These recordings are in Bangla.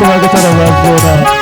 তোমাকে ছাড়া বাঁচবো না বাঁচবো না।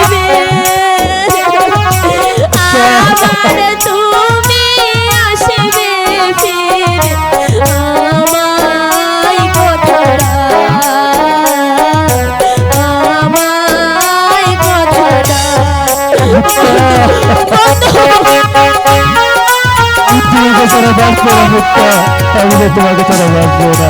তোমাকে ছাড়া বাঁচবো না মুক্তা আমি তোমাকে ছাড়া বাঁচবো না।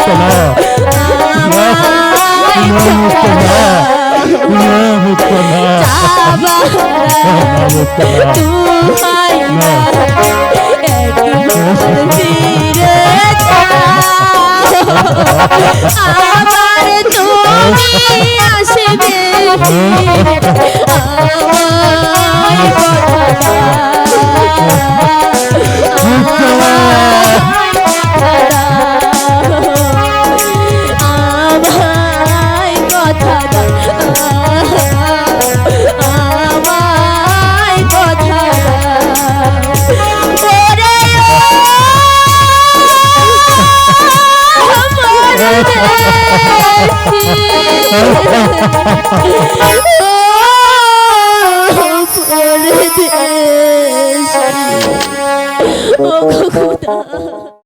مصطفى يا مصطفى يا مصطفى يا مصطفى আমার তুমি আসবে পরদেশ ও খোদা